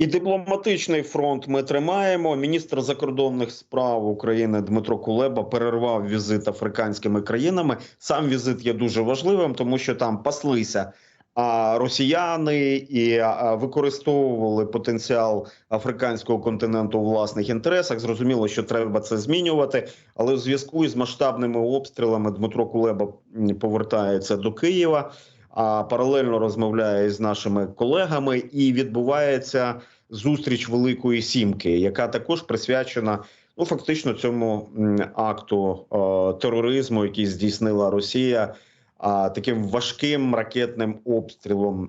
І дипломатичний фронт ми тримаємо. Міністр закордонних справ України Дмитро Кулеба перервав візит африканськими країнами. Сам візит є дуже важливим, тому що там паслися а, росіяни і використовували потенціал африканського континенту у власних інтересах. Зрозуміло, що треба це змінювати, але у зв'язку із масштабними обстрілами Дмитро Кулеба повертається до Києва. А паралельно розмовляє з нашими колегами, і відбувається зустріч Великої Сімки, яка також присвячена ну фактично цьому акту е, тероризму, який здійснила Росія, таким важким ракетним обстрілом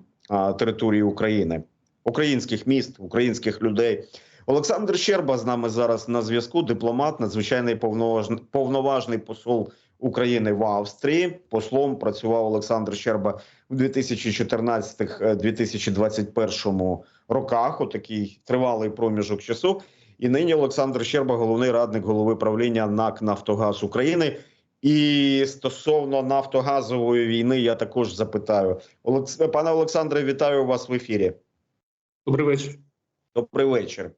території України, українських міст, українських людей. Олександр Щерба з нами зараз на зв'язку. Дипломат, надзвичайний повноважний, повноважний посол України в Австрії. Послом працював Олександр Щерба в 2014-2021 роках. Отакий тривалий проміжок часу. І нині Олександр Щерба, головний радник голови правління НАК Нафтогаз України. І стосовно нафтогазової війни, я також запитаю. Олекс... Пане Олександре, вітаю вас в ефірі. Добрий вечір. Добрий вечір.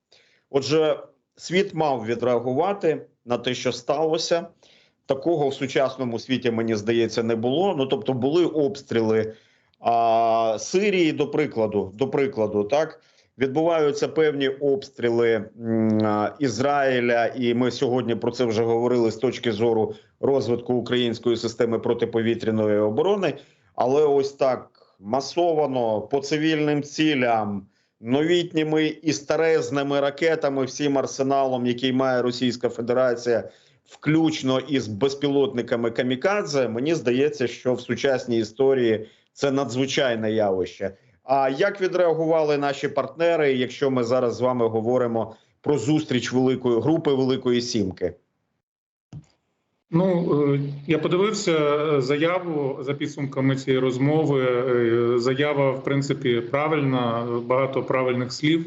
Отже, світ мав відреагувати на те, що сталося. Такого в сучасному світі, мені здається, не було. Ну тобто, були обстріли а, Сирії, до прикладу, до прикладу, так відбуваються певні обстріли Ізраїля, і ми сьогодні про це вже говорили з точки зору розвитку української системи протиповітряної оборони. Але ось так масовано по цивільним цілям новітніми і старезними ракетами, всім арсеналом, який має Російська Федерація, включно із безпілотниками камікадзе. Мені здається, що в сучасній історії це надзвичайне явище. А як відреагували наші партнери, якщо ми зараз з вами говоримо про зустріч великої групи Великої Сімки? Ну е, я подивився е, заяву за підсумками цієї розмови. Е, Заява, в принципі, правильна, багато правильних слів.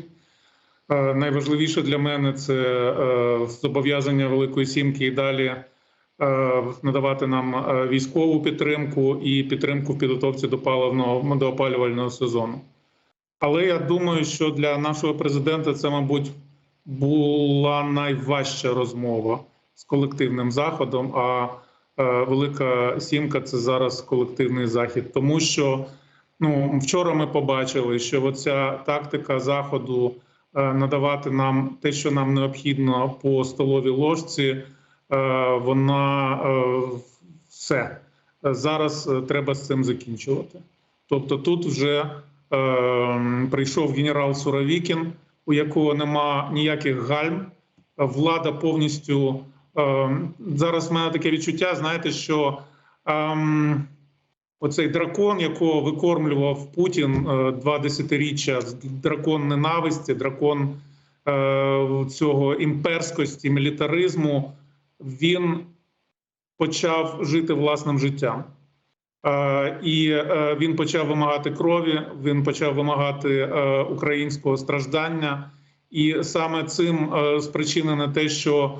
Е, Найважливіше для мене це е, зобов'язання Великої Сімки і далі е, надавати нам військову підтримку і підтримку в підготовці до паливного до опалювального сезону. Але я думаю, що для нашого президента це, мабуть, була найважча розмова з колективним заходом. А Велика Сімка це зараз колективний захід, тому що ну вчора ми побачили, що оця тактика заходу надавати нам те, що нам необхідно по столовій ложці, е, вона е, все зараз е, треба з цим закінчувати. Тобто, тут вже е, прийшов генерал Суровікін, у якого нема ніяких гальм. Влада повністю е, зараз в мене таке відчуття. Знаєте, що ем, оцей дракон, якого викормлював Путін е, два десятиріччя, дракон ненависті, дракон е, цього імперськості, мілітаризму, він почав жити власним життям. Е, І він почав вимагати крові, він почав вимагати українського страждання, і саме цим спричинене те, що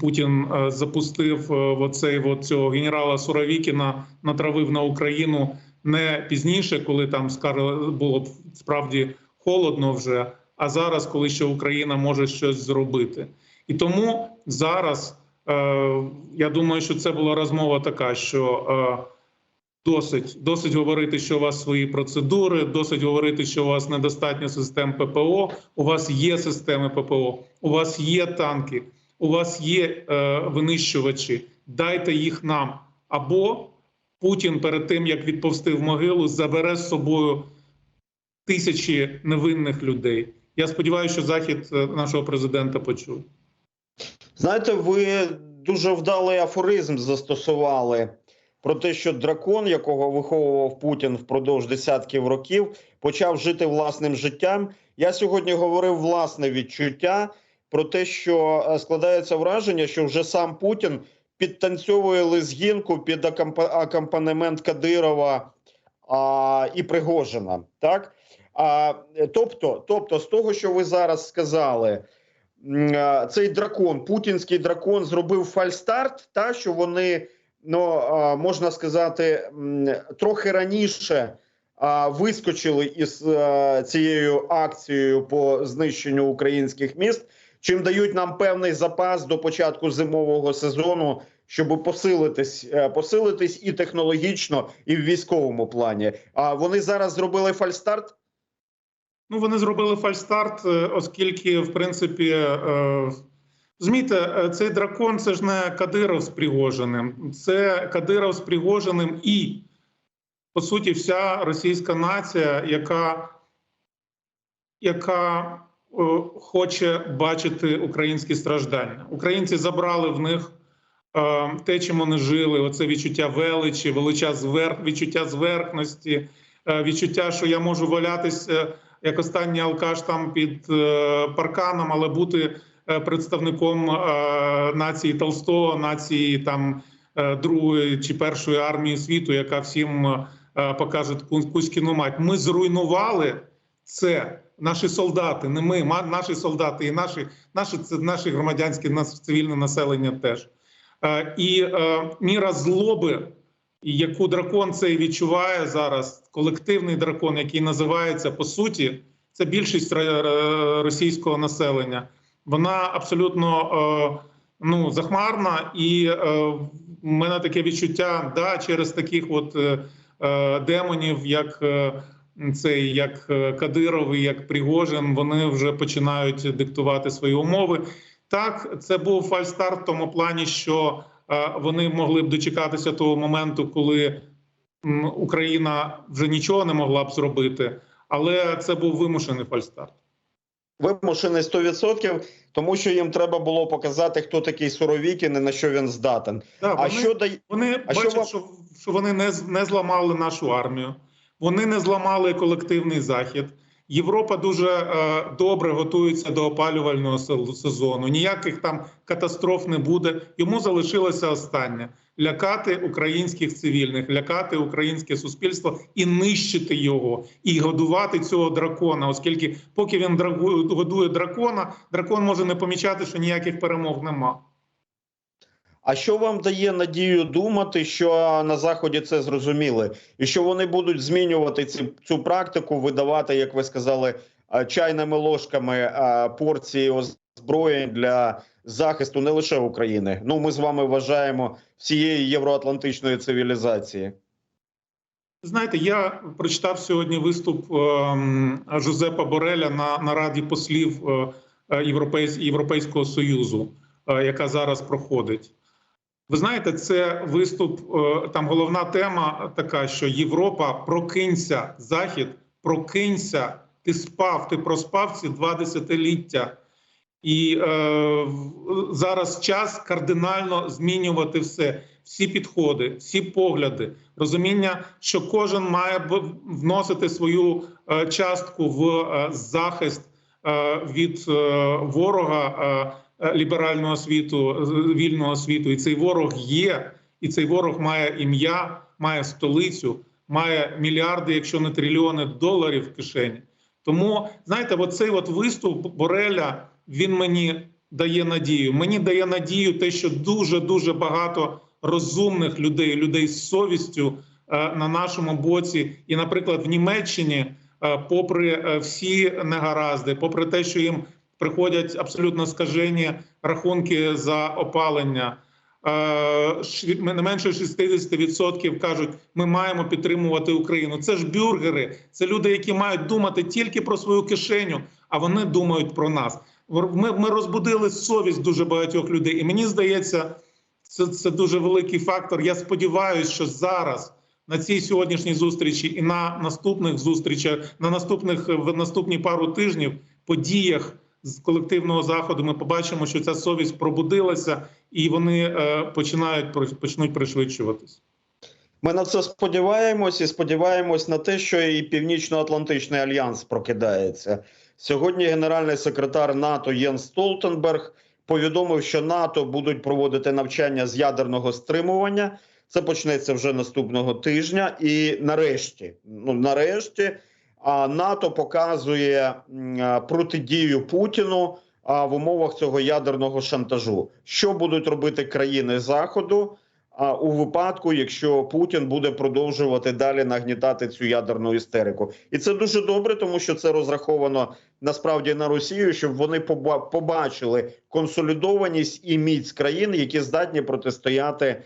Путін е, запустив е, оцей от цього генерала Суровікіна, натравив на Україну не пізніше, коли там скажу, було б справді холодно вже, а зараз, коли ще Україна може щось зробити. І тому зараз е, я думаю, що це була розмова така, що. Е, Досить досить говорити, що у вас свої процедури, досить говорити, що у вас недостатньо систем ППО. У вас є системи ППО, у вас є танки, у вас є е, винищувачі. Дайте їх нам. Або Путін перед тим як відповсти в могилу, забере з собою тисячі невинних людей. Я сподіваюся, що захід е, нашого президента почув. Знаєте, ви дуже вдалий афоризм застосували про те, що дракон, якого виховував Путін впродовж десятків років, почав жити власним життям. Я сьогодні говорив власне відчуття про те, що е, складається враження, що вже сам Путін підтанцьовує лезгінку під акомпа- акомпанемент Кадирова а, і Пригожина. Так? А, е, тобто, тобто, з того, що ви зараз сказали, цей дракон, путінський дракон, зробив фальстарт, та що вони ну можна сказати, трохи раніше вискочили із е, цією акцією по знищенню українських міст, чим дають нам певний запас до початку зимового сезону, щоб посилитись, е, посилитись і технологічно, і в військовому плані. А вони зараз зробили фальстарт. Ну, вони зробили фальстарт, е, оскільки, в принципі, е, змійте, цей дракон це ж не Кадиров з Пригожиним, це Кадиров з Пригожиним і, по суті, вся російська нація, яка, яка хоче бачити українські страждання. Українці забрали в них е, те, чим вони жили: оце відчуття величі, велича звер... відчуття зверхності, е, відчуття, що я можу валятися як останній алкаш там під е, парканом, але бути е, представником е, нації Толстого, нації там е, другої чи першої армії світу, яка всім е, покаже ку- Кузькіну мать. Ми зруйнували це. Наші солдати, не ми, наші солдати і наші, наші, наші громадянське нас- цивільне населення теж. Е, І е, міра злоби, яку дракон цей відчуває зараз, колективний дракон, який називається по суті, це більшість російського населення. Вона абсолютно е, ну, захмарна, і в мене таке відчуття, да, через таких от демонів, як цей, як е, Кадиров і як Пригожин, вони вже починають диктувати свої умови. Так, це був фальстарт в тому плані, що е, вони могли б дочекатися того моменту, коли Україна вже нічого не могла б зробити, але це був вимушений фальстарт. Вимушений 100%, тому що їм треба було показати, хто такий Суровікін і на що він здатен. Да, А вони, що дає вони а бачать, що, що вони не, не зламали нашу армію, вони не зламали колективний захід. Європа дуже е, добре готується до опалювального сезону. Ніяких там катастроф не буде. Йому залишилося останнє лякати українських цивільних, лякати українське суспільство і нищити його, і годувати цього дракона. Оскільки, поки він годує дракона, дракон може не помічати, що ніяких перемог нема. А що вам дає надію думати, що на заході це зрозуміли, і що вони будуть змінювати ці, цю практику, видавати, як ви сказали, чайними ложками порції озброєнь для захисту не лише України? Ну ми з вами вважаємо всієї євроатлантичної цивілізації. Знаєте, я прочитав сьогодні виступ ем, Жозепа Бореля на, на раді послів е, е, Європейсь, Європейського Союзу, е, яка зараз проходить. Ви знаєте, це виступ. е, Там головна тема така, що Європа прокинься, Захід, прокинься. Ти спав, ти проспав ці два десятиліття. І е, зараз час кардинально змінювати все, всі підходи, всі погляди, розуміння, що кожен має вносити свою е, частку в е, захист від ворога ліберального світу, вільного світу. І цей ворог є, і цей ворог має ім'я, має столицю, має мільярди, якщо не трильйони доларів в кишені. Тому знаєте, оцей от виступ Бореля він мені дає надію. Мені дає надію те, що дуже дуже багато розумних людей, людей з совістю е, на нашому боці, і, наприклад, в Німеччині, е, попри е, всі негаразди, попри те, що їм приходять абсолютно скажені рахунки за опалення. е, Не менше 60% кажуть, ми маємо підтримувати Україну. Це ж бюргери, це люди, які мають думати тільки про свою кишеню, а вони думають про нас. Ми, ми розбудили совість дуже багатьох людей, і мені здається, це, це дуже великий фактор. Я сподіваюся, що зараз на цій сьогоднішній зустрічі і на наступних зустрічах, на наступних в наступні пару тижнів подіях з колективного заходу, ми побачимо, що ця совість пробудилася, і вони е, починають почнуть пришвидшуватись. Ми на це сподіваємось і сподіваємось на те, що і Північно-Атлантичний альянс прокидається. Сьогодні генеральний секретар НАТО Єнс Столтенберг повідомив, що НАТО будуть проводити навчання з ядерного стримування. Це почнеться вже наступного тижня. І нарешті, ну нарешті, а НАТО показує протидію Путіну в умовах цього ядерного шантажу. Що будуть робити країни Заходу? у випадку, якщо Путін буде продовжувати далі нагнітати цю ядерну істерику, і це дуже добре, тому що це розраховано насправді на Росію, щоб вони побачили консолідованість і міць країн, які здатні протистояти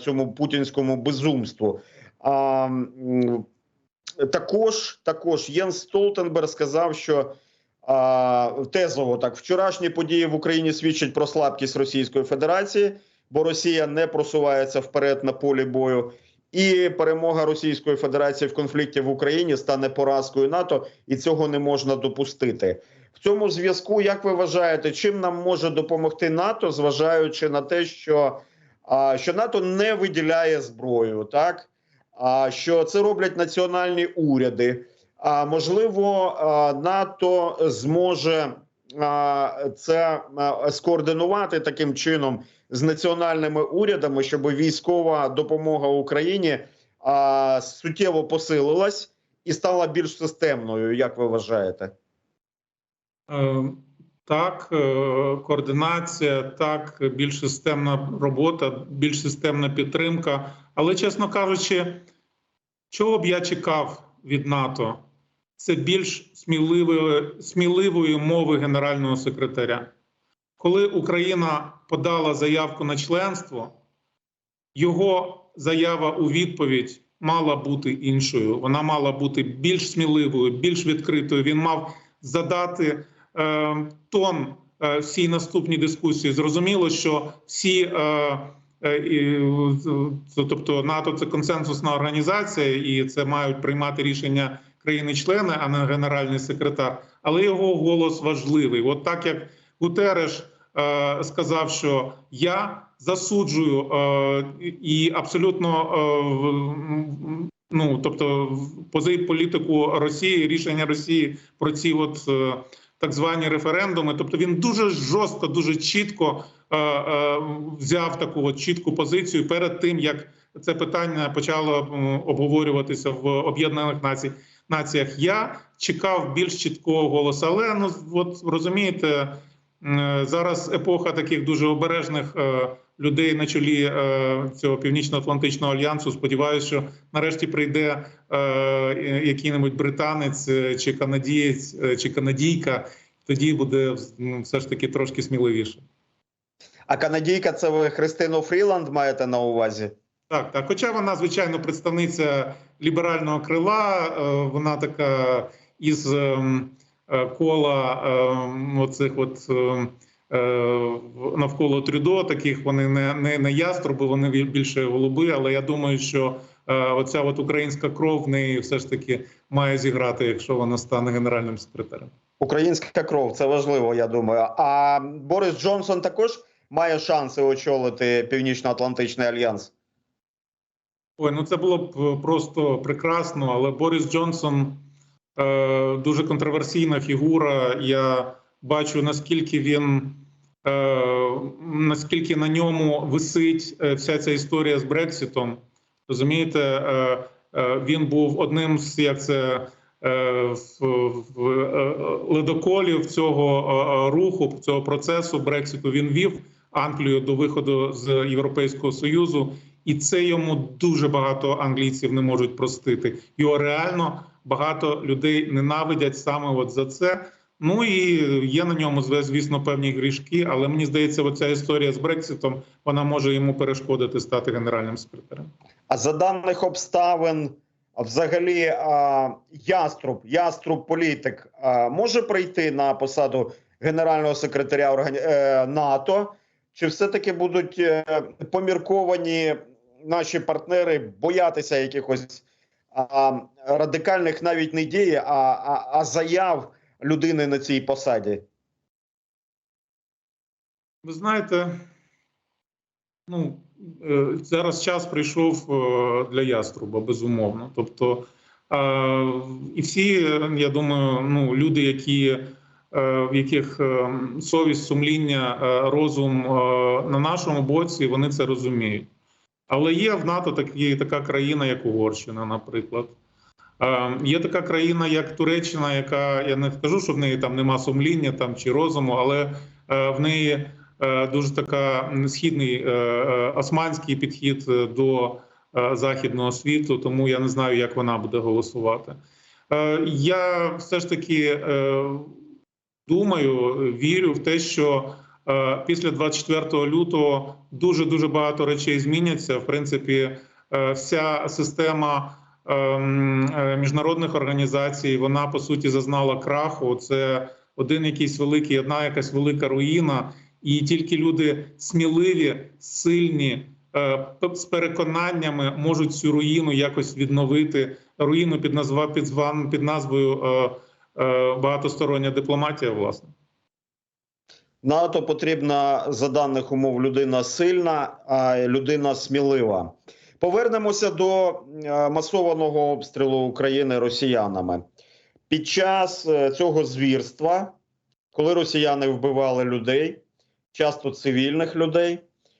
цьому путінському безумству. Також, також Єнс Столтенберг сказав, що а, тезово так вчорашні події в Україні свідчать про слабкість Російської Федерації, бо Росія не просувається вперед на полі бою. І перемога Російської Федерації в конфлікті в Україні стане поразкою НАТО, і цього не можна допустити. В цьому зв'язку, як ви вважаєте, чим нам може допомогти НАТО, зважаючи на те, що, а, що НАТО не виділяє зброю, так що це роблять національні уряди? А можливо, НАТО зможе це скоординувати таким чином з національними урядами, щоб військова допомога Україні суттєво посилилась і стала більш системною. Як ви вважаєте? Е, Так, е, координація, так, більш системна робота, більш системна підтримка. Але, чесно кажучи, чого б я чекав від НАТО? Це більш сміливої, сміливої мови генерального секретаря. Коли Україна подала заявку на членство, його заява у відповідь мала бути іншою. Вона мала бути більш сміливою, більш відкритою. Він мав задати е, тон е, всій наступній дискусії. Зрозуміло, що всі, е, і, тобто НАТО це консенсусна організація, і це мають приймати рішення країни-члени, а не генеральний секретар. Але його голос важливий. От так як Гутереш е, сказав, що я засуджую е, і абсолютно е, ну тобто в- пози політику Росії, рішення Росії про ці от е, так звані референдуми. Тобто він дуже жорстко, дуже чітко е, е, взяв таку от чітку позицію перед тим, як це питання почало обговорюватися в Об'єднаних. Націях я чекав більш чіткого голосу, але ну от розумієте, Е, Зараз епоха таких дуже обережних е, людей на чолі е, цього північно-атлантичного альянсу. Сподіваюся, що нарешті прийде е, який-небудь британець е, чи канадієць е, чи канадійка. Тоді буде все ж таки трошки сміливіше. А канадійка, це ви Христину Фріланд маєте на увазі? Так, так. Хоча вона, звичайно, представниця ліберального крила, е, вона така із ем, е, кола ем, оцих от ем, е, навколо Трюдо, таких вони не, не, не яструби, вони більше голуби. Але я думаю, що оця от українська кров в неї все ж таки має зіграти, якщо вона стане генеральним секретарем. Українська кров, це важливо, я думаю. А Борис Джонсон також має шанси очолити Північно-Атлантичний альянс. Ой, ну це було б е, просто прекрасно, але Борис Джонсон е, дуже контроверсійна фігура. Я бачу, наскільки він е, наскільки на ньому висить е, вся ця історія з Брекситом. Розумієте, він був одним з як це. ледоколів цього руху, цього процесу Брекситу він вів Англію до виходу з Європейського Союзу, і це йому дуже багато англійців не можуть простити. Його реально багато людей ненавидять саме от за це. Ну і є на ньому звісно певні грішки, але мені здається, оця історія з Брекситом вона може йому перешкодити стати генеральним секретарем. А за даних обставин, взагалі, яструб, яструб політик може прийти на посаду генерального секретаря е, НАТО? Чи все-таки будуть е, помірковані наші партнери боятися якихось а, радикальних навіть не дій, а, а, а заяв людини на цій посаді? Ви знаєте, ну е, зараз час прийшов е, для яструба, безумовно. Тобто, і всі, я думаю, ну люди, які в яких е, совість, сумління, е, розум е, на нашому боці, вони це розуміють. Але є в НАТО такі, така країна, як Угорщина, наприклад. Е, Є така країна, як Туреччина, яка я не скажу, що в неї там нема сумління там чи розуму, але е, в неї е, дуже така східний е, е, османський підхід е, до е, західного світу. Тому я не знаю, як вона буде голосувати. Е, Я все ж таки е, думаю, вірю в те, що е, після 24 лютого дуже дуже багато речей зміняться. В принципі, е, вся система ем, е, міжнародних організацій вона по суті зазнала краху. Це один якийсь великий, одна якась велика руїна, і тільки люди сміливі, сильні. З переконаннями можуть цю руїну якось відновити. Руїну під назва під, під назвою багатостороння дипломатія. Власне, НАТО потрібна за даних умов людина сильна, а людина смілива. Повернемося до е, масованого обстрілу України росіянами. Під час е, цього звірства, коли росіяни вбивали людей, часто цивільних людей,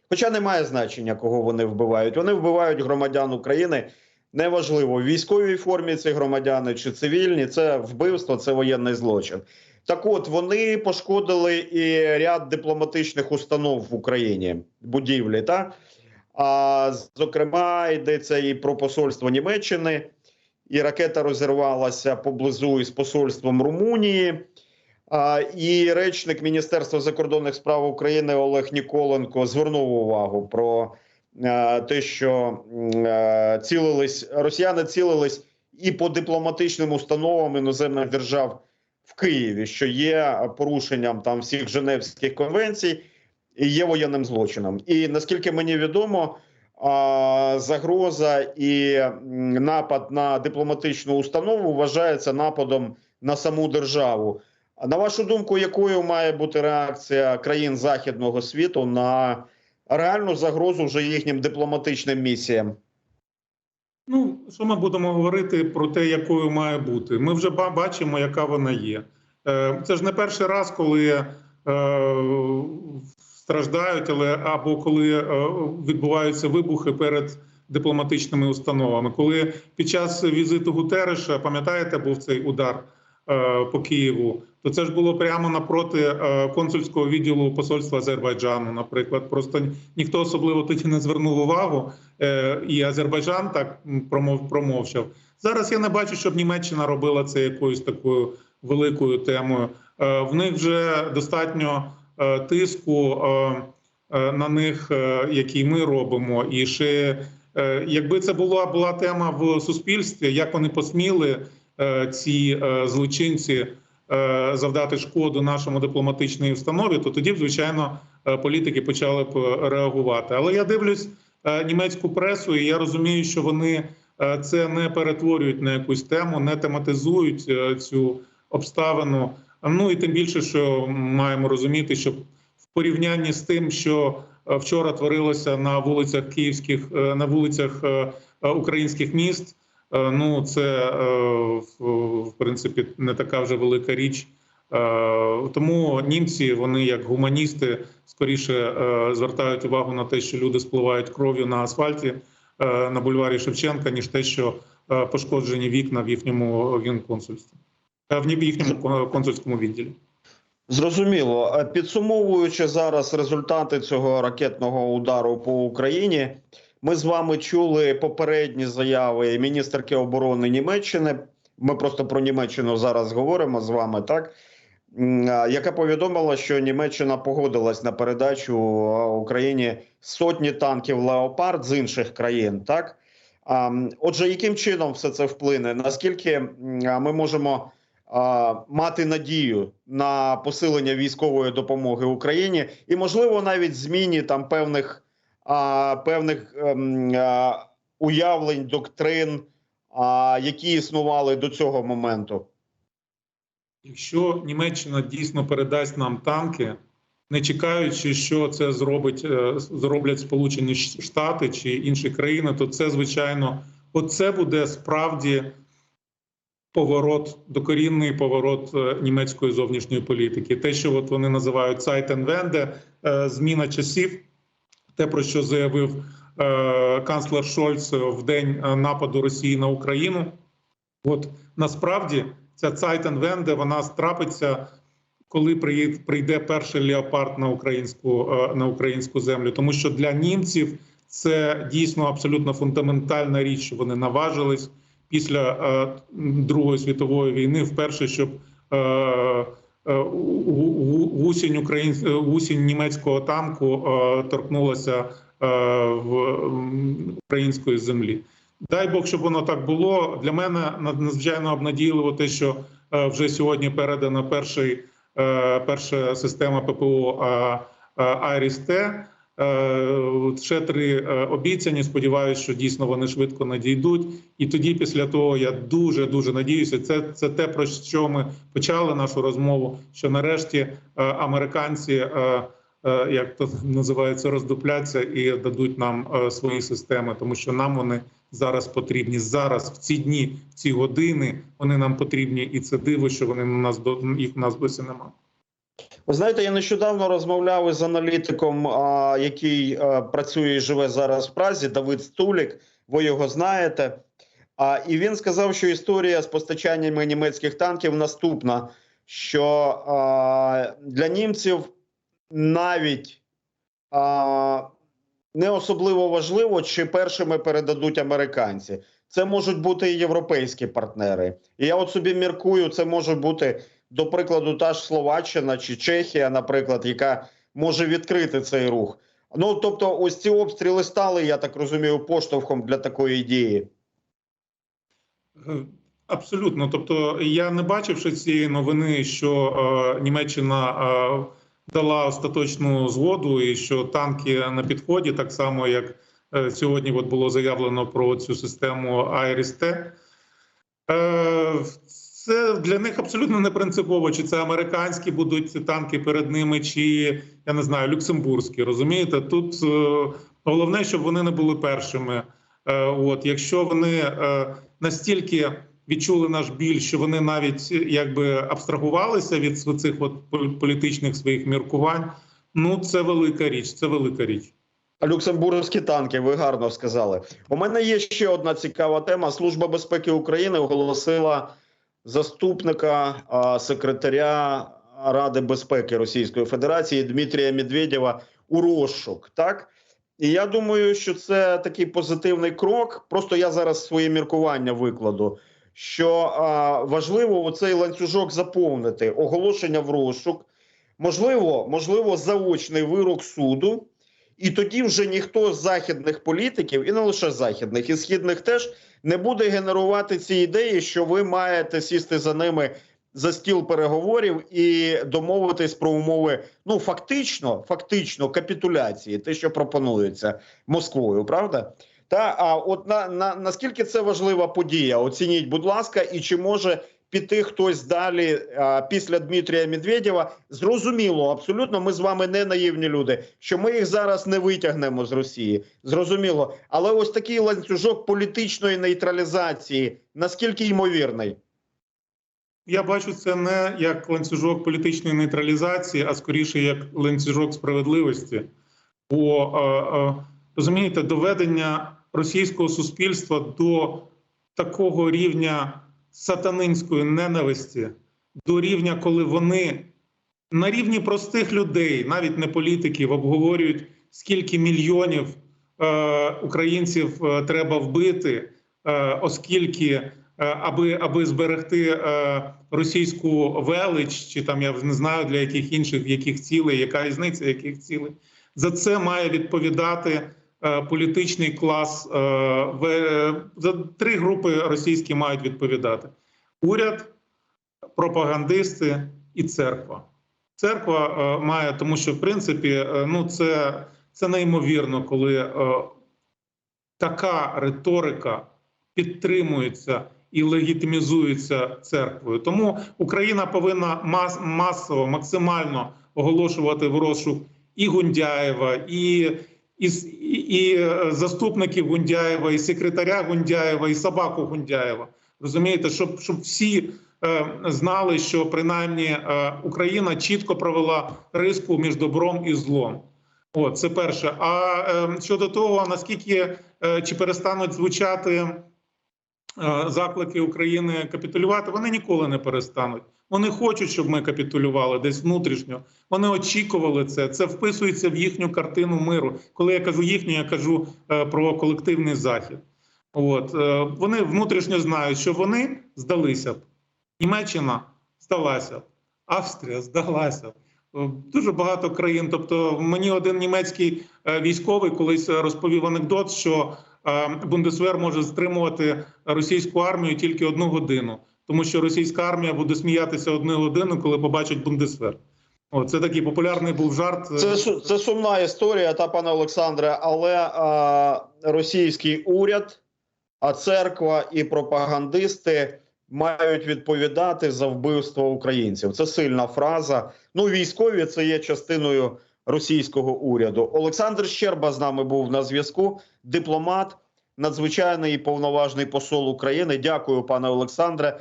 хоча немає значення, кого вони вбивають. Вони вбивають громадян України. Неважливо, в військовій формі ці громадяни чи цивільні, це вбивство, це воєнний злочин. Так от вони пошкодили і ряд дипломатичних установ в Україні, будівлі. Та? А, зокрема, йдеться і про посольство Німеччини, і ракета розірвалася поблизу із посольством Румунії. А, і речник Міністерства закордонних справ України Олег Ніколенко звернув увагу про те, що е, цілились росіяни цілились і по дипломатичним установам іноземних держав в Києві, що є порушенням там всіх Женевських конвенцій і є воєнним злочином. І наскільки мені відомо, загроза і напад на дипломатичну установу вважається нападом на саму державу. На вашу думку, якою має бути реакція країн західного світу на реальну загрозу вже їхнім дипломатичним місіям? ну що ми будемо говорити про те, якою має бути? Ми вже бачимо, яка вона є. Е, Це ж не перший раз, коли е, страждають, але або коли е, відбуваються вибухи перед дипломатичними установами. Коли під час візиту Гутереша, пам'ятаєте, був цей удар по Києву, то це ж було прямо напроти е, консульського відділу посольства Азербайджану. Наприклад, просто ніхто особливо тоді не звернув увагу, е, і Азербайджан так промов промовчав. Зараз я не бачу, щоб Німеччина робила це якоюсь такою великою темою. Е, В них вже достатньо тиску на них, який ми робимо, і ще якби це була була тема в суспільстві, як вони посміли ці злочинці завдати шкоду нашому дипломатичній установі, то тоді б звичайно е, політики почали б е, реагувати. Але я дивлюсь е, німецьку пресу, і я розумію, що вони е, це не перетворюють на якусь тему, не тематизують е, цю обставину. Ну і тим більше, що маємо розуміти, що в порівнянні з тим, що е, вчора творилося на вулицях київських, е, на вулицях е, е, українських міст. Е, Ну, це е, в- принципі не така вже велика річ. Е, Тому німці, вони як гуманісти, скоріше звертають увагу на те, що люди спливають кров'ю на асфальті на бульварі Шевченка, ніж те, що пошкоджені вікна в їхньому генконсульстві, в їхньому консульському відділі. Зрозуміло. Підсумовуючи зараз результати цього ракетного удару по Україні, ми з вами чули попередні заяви міністерки оборони Німеччини. Ми просто про Німеччину зараз говоримо з вами, так яка повідомила, що Німеччина погодилась на передачу Україні сотні танків Леопард з інших країн, так. Отже, яким чином все це вплине? Наскільки ми можемо мати надію на посилення військової допомоги Україні і, можливо, навіть зміні там певних а, певних ем, а, уявлень, доктрин, а, які існували до цього моменту. Якщо Німеччина дійсно передасть нам танки, не чекаючи, що це зробить, е, зроблять Сполучені Штати чи інші країни, то це звичайно, оце буде справді поворот, докорінний поворот е, німецької зовнішньої політики. Те, що от вони називають Zeitenwende, е, зміна часів, те про що заявив е, канцлер Шольц в день е, нападу Росії на Україну. От насправді ця Zeitenwende, вона трапиться коли прийде перший леопард на українську е, на українську землю, тому що для німців це дійсно абсолютно фундаментальна річ, вони наважились після Другої світової війни вперше, щоб гусінь україн... е, гусінь німецького танку е, торкнулася е, в української землі. Дай Бог, щоб воно так було. Для мене над- надзвичайно обнадійливо те, що е, вже сьогодні передана перший, е, перша система ППО Айріс-Т. Е, Ще три е, обіцяні. Сподіваюся, що дійсно вони швидко надійдуть. І тоді, після того, я дуже дуже надіюся. Це, це те, про що ми почали нашу розмову. Що нарешті е, американці, як то називається, роздупляться і дадуть нам свої системи, тому що нам вони зараз потрібні. Зараз, в ці дні, в ці години, вони нам потрібні, і це диво, що вони на нас їх у нас досі немає. Ви знаєте, я нещодавно розмовляв із аналітиком, який працює і живе зараз в Празі, Давид Стулік. Ви його знаєте. І він сказав, що історія з постачаннями німецьких танків наступна: що для німців навіть не особливо важливо, чи першими передадуть американці. Це можуть бути і європейські партнери. І я от собі міркую, це може бути до прикладу, та ж Словаччина чи Чехія, наприклад, яка може відкрити цей рух. Ну тобто, ось ці обстріли стали, я так розумію, поштовхом для такої дії. Е, Абсолютно. Тобто, я не бачивши цієї новини, що е, Німеччина е, дала остаточну згоду, і що танки на підході, так само як е, сьогодні от було заявлено про цю систему Айріс-Т. Е, це для них абсолютно не принципово, чи це американські будуть ці танки перед ними, чи я не знаю, люксембурзькі. Розумієте, тут е, головне, щоб вони не були першими. Е, От, якщо вони е, настільки відчули наш біль, що вони навіть якби абстрагувалися від цих от політичних своїх міркувань, ну це велика річ. Це велика річ. Люксембурзькі танки, ви гарно сказали. У мене є ще одна цікава тема. Служба безпеки України оголосила заступника секретаря Ради безпеки Російської Федерації Дмитрія Медведєва у розшук. Так і я думаю, що це такий позитивний крок. Просто я зараз свої міркування викладу. Що а, важливо оцей ланцюжок заповнити оголошення в розшук, можливо, можливо, заочний вирок суду. І тоді вже ніхто з західних політиків, і не лише західних, і східних теж не буде генерувати ці ідеї, що ви маєте сісти за ними за стіл переговорів і домовитись про умови. Ну фактично, фактично капітуляції, те, що пропонується Москвою, правда? Та а от на, на наскільки це важлива подія? Оцініть, будь ласка, і чи може піти хтось далі а, після Дмитрія Медведєва? Зрозуміло, абсолютно. Ми з вами не наївні люди, що ми їх зараз не витягнемо з Росії. Зрозуміло, але ось такий ланцюжок політичної нейтралізації наскільки ймовірний? Я бачу це не як ланцюжок політичної нейтралізації, а скоріше як ланцюжок справедливості. Бо е, е, розумієте, доведення російського суспільства до такого рівня сатанинської ненависті, до рівня, коли вони на рівні простих людей, навіть не політиків, обговорюють, скільки мільйонів е, українців е, треба вбити, е, оскільки е, аби аби зберегти е, російську велич, чи там я не знаю для яких інших яких цілей, яка різниця, яких цілей. За це має відповідати політичний клас. Е, за три групи російські мають відповідати: уряд, пропагандисти і церква. Церква е, має, тому що в принципі, е, ну це, це неймовірно, коли е, така риторика підтримується і легітимізується церквою. Тому Україна повинна мас масово, максимально оголошувати в розшук і Гундяєва, і, і, і, е, заступників Гундяєва, і секретаря Гундяєва, і собаку Гундяєва. Розумієте, щоб, щоб всі е, знали, що принаймні е, Україна чітко провела риску між добром і злом. О, це перше. А е, щодо того, наскільки е, чи перестануть звучати е, заклики України капітулювати, вони ніколи не перестануть. Вони хочуть, щоб ми капітулювали десь внутрішньо. Вони очікували це. Це вписується в їхню картину миру. Коли я кажу їхню, я кажу е, про колективний захід. От е, вони внутрішньо знають, що вони здалися б. Німеччина здалася б, Австрія здалася б. Е, Дуже багато країн. Тобто, мені один німецький військовий колись розповів анекдот, що Бундесвер може стримувати російську армію тільки одну годину, тому що російська армія буде сміятися одну годину, коли побачить Бундесвер. О, це такий популярний був жарт. е, Це, це сумна історія, та пане Олександре, але а, російський уряд, а церква і пропагандисти мають відповідати за вбивство українців. Це сильна фраза. Ну, військові це є частиною російського уряду. Олександр Щерба з нами був на зв'язку. Дипломат, надзвичайний і повноважний посол України. Дякую, пане Олександре.